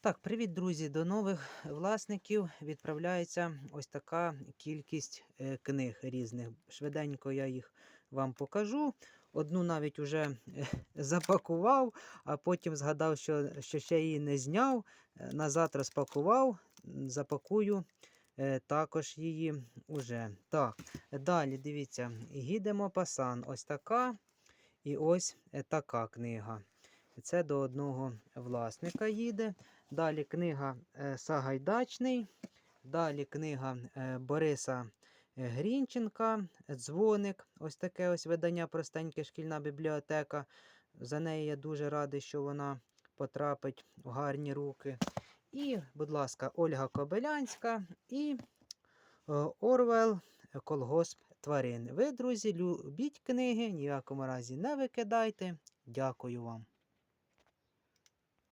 Так, привіт, друзі! До нових власників відправляється ось така кількість е, книг різних. Швиденько я їх вам покажу. Одну навіть уже е, запакував, а потім згадав, що, що ще її не зняв. Е, Назад розпакував, запакую також її уже. Так, далі дивіться, Гідемо Пасан. Ось така і ось така книга. Це до одного власника їде. Далі книга е, Сагайдачний. Далі книга е, Бориса е, Грінченка, Дзвоник. Ось таке ось видання простеньке шкільна бібліотека. За неї я дуже радий, що вона потрапить в гарні руки. І, будь ласка, Ольга Кобилянська і Орвел Колгосп тварин. Ви, друзі, любіть книги, ні в якому разі не викидайте. Дякую вам.